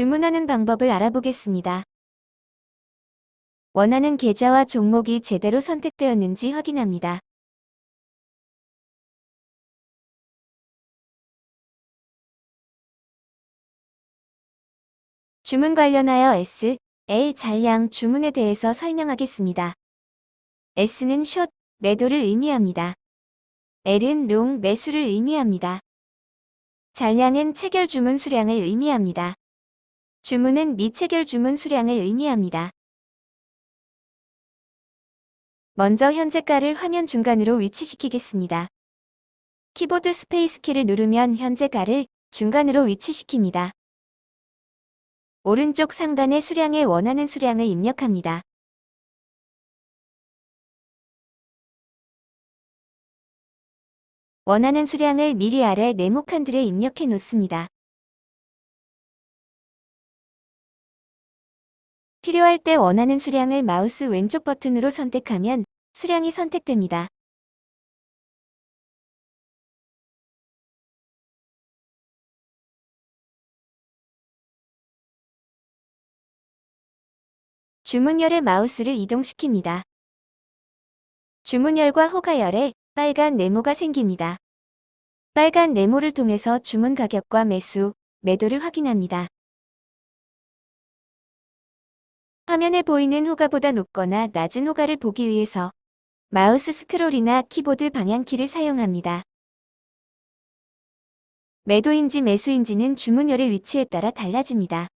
주문하는 방법을 알아보겠습니다. 원하는 계좌와 종목이 제대로 선택되었는지 확인합니다. 주문 관련하여 S, L 잔량 주문에 대해서 설명하겠습니다. S는 숏, 매도를 의미합니다. L은 롱, 매수를 의미합니다. 잔량은 체결 주문 수량을 의미합니다. 주문은 미체결 주문 수량을 의미합니다. 먼저 현재가를 화면 중간으로 위치시키겠습니다. 키보드 스페이스 키를 누르면 현재가를 중간으로 위치시킵니다. 오른쪽 상단의 수량에 원하는 수량을 입력합니다. 원하는 수량을 미리 아래 네모 칸들에 입력해 놓습니다. 필요할 때 원하는 수량을 마우스 왼쪽 버튼으로 선택하면 수량이 선택됩니다. 주문열에 마우스를 이동시킵니다. 주문열과 호가열에 빨간 네모가 생깁니다. 빨간 네모를 통해서 주문 가격과 매수, 매도를 확인합니다. 화면에 보이는 호가보다 높거나 낮은 호가를 보기 위해서 마우스 스크롤이나 키보드 방향키를 사용합니다. 매도인지 매수인지는 주문열의 위치에 따라 달라집니다.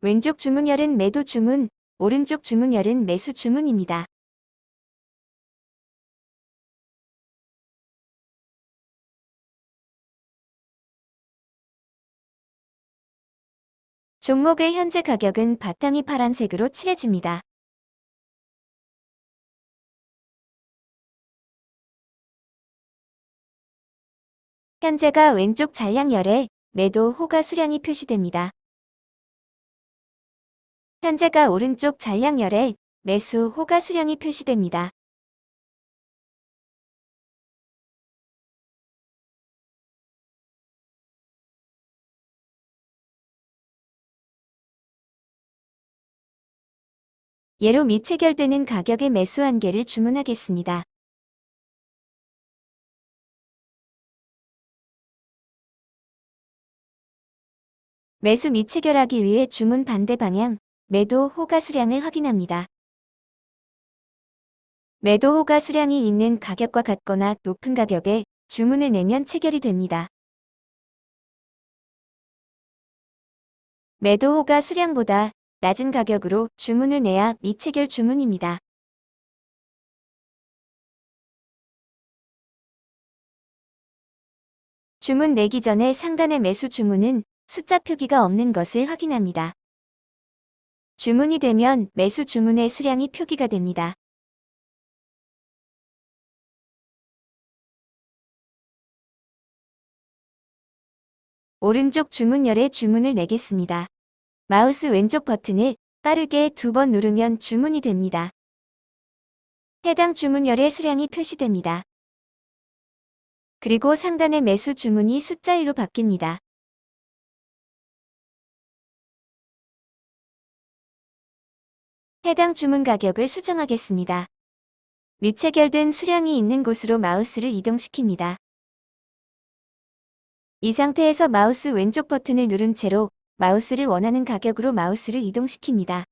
왼쪽 주문열은 매도 주문, 오른쪽 주문열은 매수 주문입니다. 종목의 현재 가격은 바탕이 파란색으로 칠해집니다. 현재가 왼쪽 잔량열에 매도 호가 수량이 표시됩니다. 현재가 오른쪽 잔량열에 매수 호가 수량이 표시됩니다. 예로 미 체결되는 가격의 매수 한 개를 주문하겠습니다. 매수 미 체결하기 위해 주문 반대 방향, 매도 호가 수량을 확인합니다. 매도 호가 수량이 있는 가격과 같거나 높은 가격에 주문을 내면 체결이 됩니다. 매도 호가 수량보다 낮은 가격으로 주문을 내야 미체결 주문입니다. 주문 내기 전에 상단의 매수 주문은 숫자 표기가 없는 것을 확인합니다. 주문이 되면 매수 주문의 수량이 표기가 됩니다. 오른쪽 주문열에 주문을 내겠습니다. 마우스 왼쪽 버튼을 빠르게 두 번 누르면 주문이 됩니다. 해당 주문열의 수량이 표시됩니다. 그리고 상단의 매수 주문이 숫자 1로 바뀝니다. 해당 주문 가격을 수정하겠습니다. 미체결된 수량이 있는 곳으로 마우스를 이동시킵니다. 이 상태에서 마우스 왼쪽 버튼을 누른 채로 마우스를 원하는 가격으로 마우스를 이동시킵니다.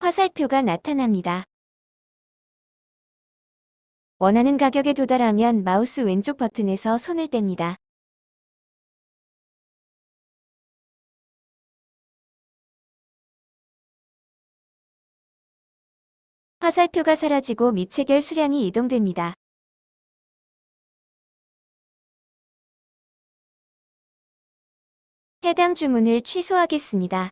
화살표가 나타납니다. 원하는 가격에 도달하면 마우스 왼쪽 버튼에서 손을 뗍니다. 화살표가 사라지고 미체결 수량이 이동됩니다. 해당 주문을 취소하겠습니다.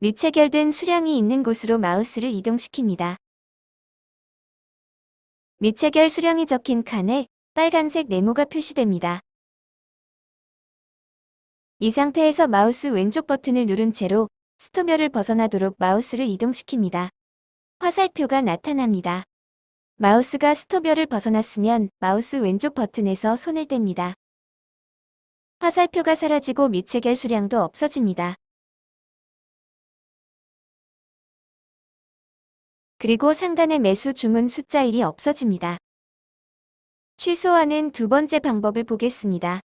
미체결된 수량이 있는 곳으로 마우스를 이동시킵니다. 미체결 수량이 적힌 칸에 빨간색 네모가 표시됩니다. 이 상태에서 마우스 왼쪽 버튼을 누른 채로 스토멸을 벗어나도록 마우스를 이동시킵니다. 화살표가 나타납니다. 마우스가 스톱열을 벗어났으면 마우스 왼쪽 버튼에서 손을 뗍니다. 화살표가 사라지고 미체결 수량도 없어집니다. 그리고 상단의 매수 주문 숫자 1이 없어집니다. 취소하는 두 번째 방법을 보겠습니다.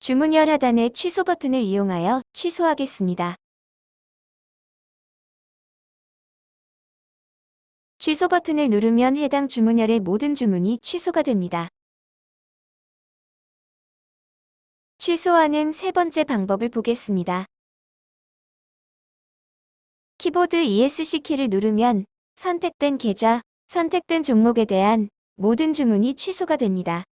주문열 하단의 취소 버튼을 이용하여 취소하겠습니다. 취소 버튼을 누르면 해당 주문열의 모든 주문이 취소가 됩니다. 취소하는 세 번째 방법을 보겠습니다. 키보드 ESC 키를 누르면 선택된 계좌, 선택된 종목에 대한 모든 주문이 취소가 됩니다.